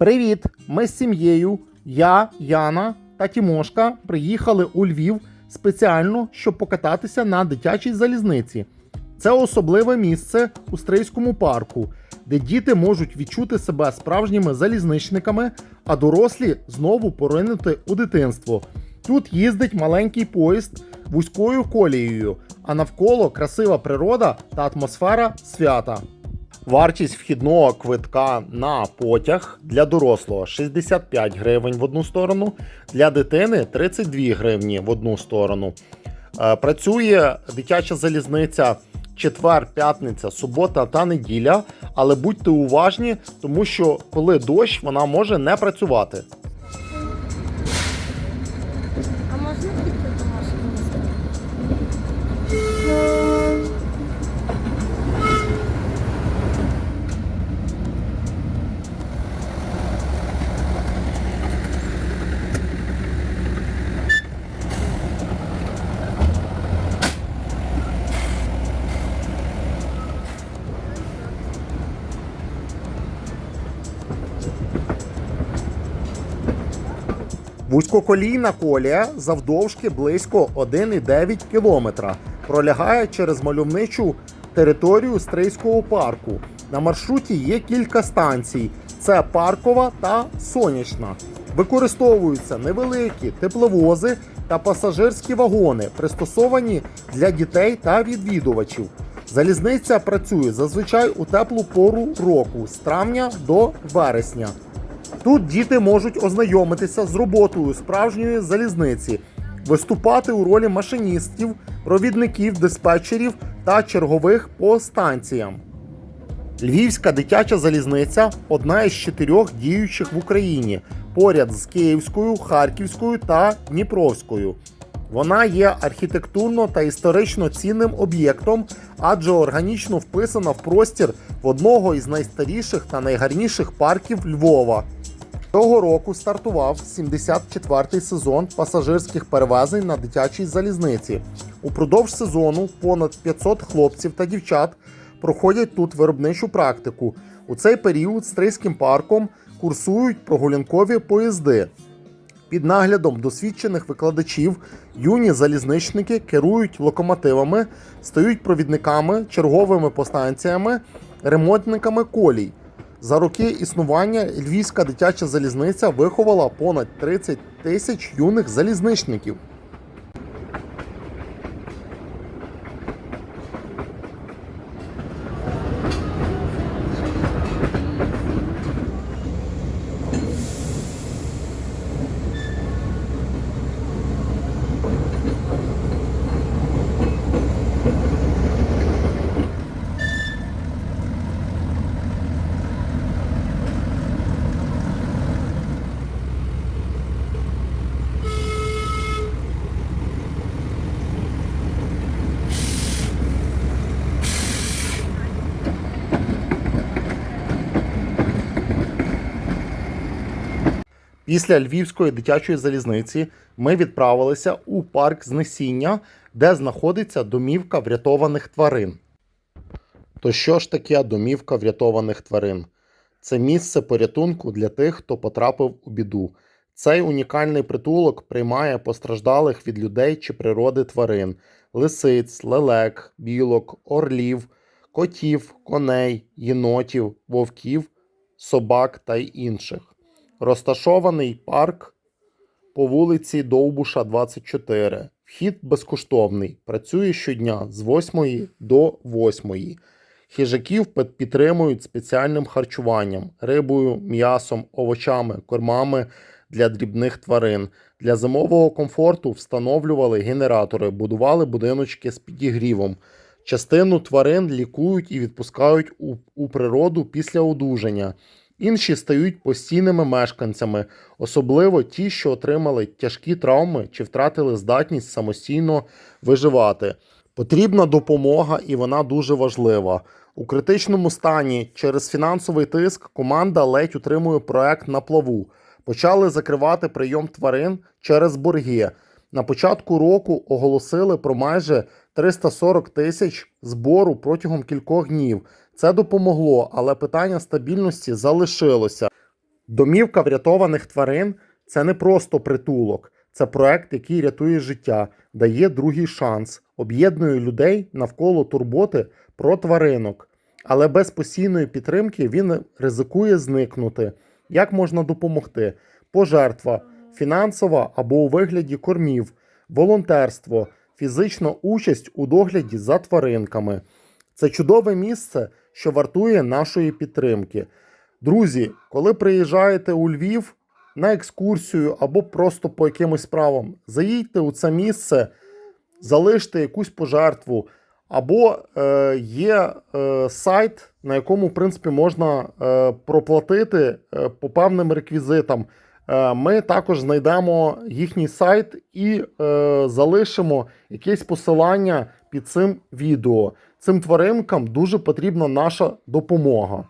Привіт! Ми з сім'єю, я, Яна та Тімошка приїхали у Львів спеціально, щоб покататися на дитячій залізниці. Це особливе місце у Стрийському парку, де діти можуть відчути себе справжніми залізничниками, а дорослі знову поринути у дитинство. Тут їздить маленький поїзд вузькою колією, а навколо красива природа та атмосфера свята. Вартість вхідного квитка на потяг для дорослого 65 гривень в одну сторону, для дитини 32 гривні в одну сторону. Е, Працює дитяча залізниця четвер, п'ятниця, субота та неділя, але будьте уважні, тому що коли дощ, вона може не працювати. Вузькоколійна колія завдовжки близько 1,9 кілометра. Пролягає через мальовничу територію Стрийського парку. На маршруті є кілька станцій: це паркова та сонячна. Використовуються невеликі тепловози та пасажирські вагони, пристосовані для дітей та відвідувачів. Залізниця працює зазвичай у теплу пору року з травня до вересня. Тут діти можуть ознайомитися з роботою справжньої залізниці, виступати у ролі машиністів, провідників, диспетчерів та чергових по станціям. Львівська дитяча залізниця одна із чотирьох діючих в Україні, поряд з Київською, Харківською та Дніпровською. Вона є архітектурно та історично цінним об'єктом, адже органічно вписана в простір в одного із найстаріших та найгарніших парків Львова. Цього року стартував 74-й сезон пасажирських перевезень на дитячій залізниці. Упродовж сезону понад 500 хлопців та дівчат проходять тут виробничу практику. У цей період стрийським парком курсують прогулянкові поїзди. Під наглядом досвідчених викладачів юні залізничники керують локомотивами, стають провідниками, черговими по станціями, ремонтниками колій. За роки існування Львівська дитяча залізниця виховала понад 30 тисяч юних залізничників. Після Львівської дитячої залізниці ми відправилися у парк Знесіння, де знаходиться домівка врятованих тварин. То що ж таке домівка врятованих тварин? Це місце порятунку для тих, хто потрапив у біду. Цей унікальний притулок приймає постраждалих від людей чи природи тварин: лисиць, лелек, білок, орлів, котів, коней, єнотів, вовків, собак та й інших. Розташований парк по вулиці Довбуша, 24. Вхід безкоштовний. Працює щодня з 8 до 8. Хижаків підтримують спеціальним харчуванням, рибою, м'ясом, овочами, кормами для дрібних тварин. Для зимового комфорту встановлювали генератори, будували будиночки з підігрівом. Частину тварин лікують і відпускають у, у природу після одужання. Інші стають постійними мешканцями, особливо ті, що отримали тяжкі травми чи втратили здатність самостійно виживати. Потрібна допомога, і вона дуже важлива. У критичному стані через фінансовий тиск команда ледь утримує проект на плаву. Почали закривати прийом тварин через борги. На початку року оголосили про майже 340 тисяч збору протягом кількох днів. Це допомогло, але питання стабільності залишилося. Домівка врятованих тварин це не просто притулок, це проект, який рятує життя, дає другий шанс, об'єднує людей навколо турботи про тваринок. Але без постійної підтримки він ризикує зникнути. Як можна допомогти? Пожертва, фінансова або у вигляді кормів, волонтерство, фізична участь у догляді за тваринками. Це чудове місце, що вартує нашої підтримки. Друзі, коли приїжджаєте у Львів на екскурсію або просто по якимось справам, заїдьте у це місце, залиште якусь пожертву, або е, є е, сайт, на якому, в принципі, можна е, проплатити е, по певним реквізитам. Е, ми також знайдемо їхній сайт і е, залишимо якесь посилання під цим відео. Цим тваринкам дуже потрібна наша допомога.